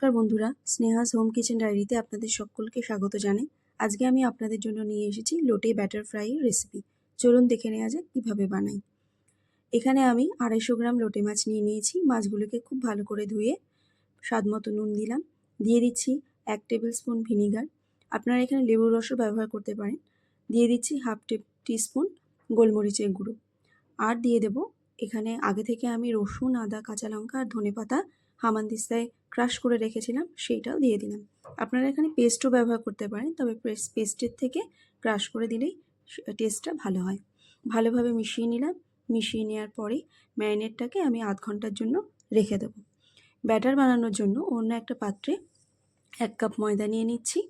নমস্কার বন্ধুরা, স্নেহাস home kitchen ডায়েরিতে আপনাদের সকলকে স্বাগত জানাই। আজকে আমি আপনাদের জন্য নিয়ে এসেছি লোটে ব্যাটার ফ্রাই রেসিপি চলুন দেখে নেওয়া যাক কীভাবে বানাই। এখানে আমি আড়াইশো গ্রাম লোটে মাছ নিয়ে নিয়েছি। মাছগুলোকে খুব ভালো করে ধুয়ে স্বাদ মতো নুন দিলাম। দিয়ে দিচ্ছি এক টেবিল স্পুন ভিনিগার। আপনারা এখানে লেবুর রসও ব্যবহার করতে পারেন। দিয়ে দিচ্ছি হাফ টি স্পুন গোলমরিচের গুঁড়ো। আর দিয়ে দেব এখানে আগে থেকে আমি রসুন, আদা, কাঁচা লঙ্কা আর ধনে পাতা হামানদিস্তায় ক্রাশ করে রেখেছিলাম, সেইটাও দিয়ে দিলাম। আপনারা এখানে পেস্টও ব্যবহার করতে পারেন, তবে পেস্টের থেকে ক্রাশ করে দিলেই টেস্টটা ভালো হয়। ভালোভাবে মিশিয়ে নিলাম, মিশিয়ে নেওয়ার পরে ম্যারিনেটটাকে আমি আধ ঘণ্টার জন্য রেখে দেব। ব্যাটার বানানোর জন্য অন্য একটা পাত্রে এক কাপ ময়দা নিয়ে নিচ্ছি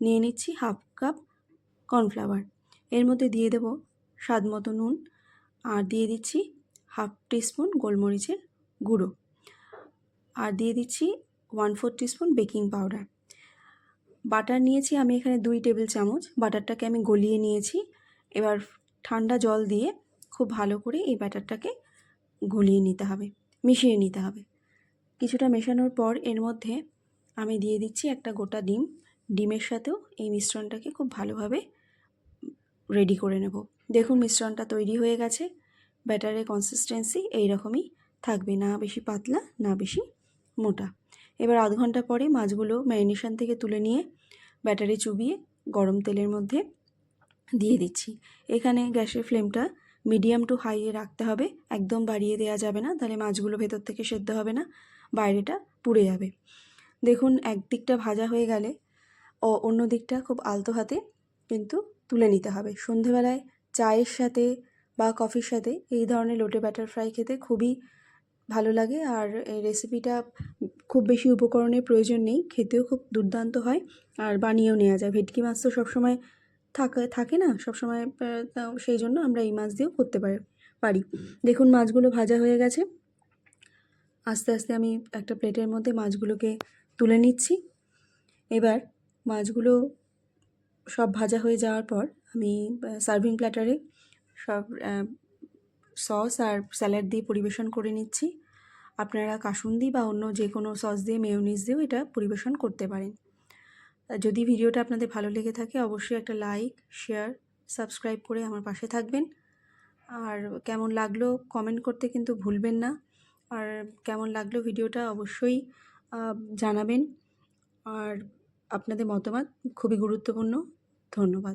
নিয়ে নিচ্ছি হাফ কাপ কর্নফ্লাওয়ার এর মধ্যে দিয়ে দেব স্বাদ মতো নুন, আর দিয়ে দিচ্ছি হাফ টিস্পুন গোলমরিচের গুঁড়ো। আর দিয়ে দিচ্ছি one four teaspoon baking powder butter নিয়েছি আমি এখানে দুই টেবিল চামচ। বাটারটাকে আমি গলিয়ে নিয়েছি। এবার ঠান্ডা জল দিয়ে খুব ভালো করে এই ব্যাটারটাকে গলিয়ে নিতে হবে, মিশিয়ে নিতে হবে। কিছুটা মেশানোর পর এর মধ্যে আমি দিয়ে দিচ্ছি একটা গোটা ডিম। ডিমের সাথেও এই মিশ্রণটাকে খুব ভালোভাবে রেডি করে নেব। দেখুন মিশ্রণটা তৈরি হয়ে গেছে। ব্যাটারের কনসিস্টেন্সি এইরকমই থাকবে, না বেশি পাতলা, না বেশি মোটা। এবার আধ ঘণ্টা পরে মাছগুলো ম্যারিনেশন থেকে তুলে নিয়ে ব্যাটারি চুবিয়ে গরম তেলের মধ্যে দিয়ে দিচ্ছি। এখানে গ্যাসের ফ্লেমটা মিডিয়াম টু হাইয়ে রাখতে হবে। একদম বাড়িয়ে দেওয়া যাবে না, তাহলে মাছগুলো ভেতর থেকে সেদ্ধ হবে না, বাইরেটা পুড়ে যাবে। দেখুন, একদিকটা ভাজা হয়ে গেলে ও অন্য দিকটা খুব আলতো হাতে কিন্তু তুলে নিতে হবে। সন্ধেবেলায় চায়ের সাথে বা কফির সাথে এই ধরনের লোটে ব্যাটার ফ্রাই খেতে খুবই ভালো লাগে। আর এই রেসিপিটা খুব বেশি উপকরণের প্রয়োজন নেই, খেতেও খুব দুর্দান্ত হয়। আর বানিয়েও নেওয়া যায়। ভেটকি মাছ তো সবসময় থাকে থাকে না? সবসময় সেই জন্য আমরা এই মাছ দিয়েও করতে পারি পারি। দেখুন, মাছগুলো ভাজা হয়ে গেছে। আস্তে আস্তে আমি একটা প্লেটের মধ্যে মাছগুলোকে তুলে নিচ্ছি। এবার মাছগুলো সব ভাজা হয়ে যাওয়ার পর আমি সার্ভিং প্ল্যাটারে সব সস আর স্যালাড দিয়ে পরিবেশন করে নিচ্ছি। আপনারা কাসুন্দি বা অন্য যে কোনো সস দিয়ে মেয়োনিজ দিয়েও এটা পরিবেশন করতে পারেন। যদি ভিডিওটা আপনাদের ভালো লেগে থাকে, অবশ্যই একটা লাইক শেয়ার সাবস্ক্রাইব করে আমার পাশে থাকবেন। আর কেমন লাগল কমেন্ট করতে কিন্তু ভুলবেন না। আর কেমন লাগল ভিডিওটা অবশ্যই জানাবেন। আর আপনাদের মতামত খুবই গুরুত্বপূর্ণ। ধন্যবাদ।